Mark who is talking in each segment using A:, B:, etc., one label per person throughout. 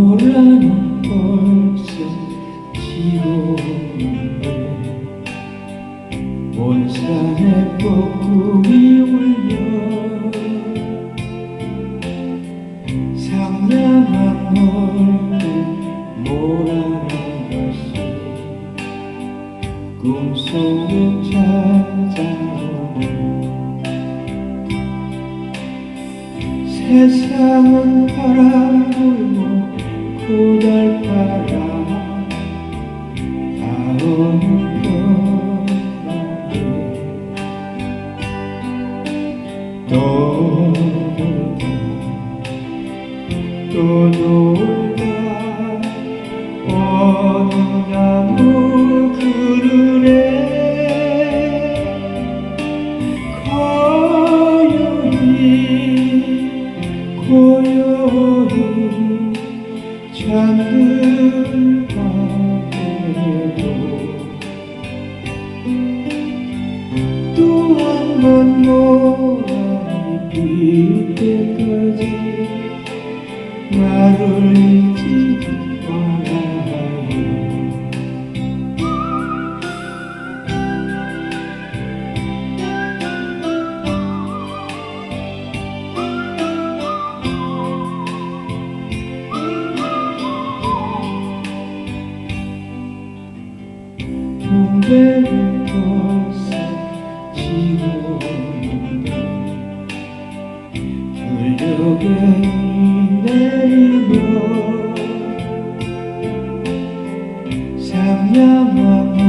A: 몰라는 벌써 지고 있는데 온 산에 폭풍이 울려 상냥한 널 몰아는 것이 꿈속에 찾아오는 세상은 바라보고 구달바람 다오는 봄바람 no. 비이 내리며 상냥함을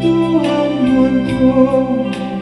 A: 또한번 더.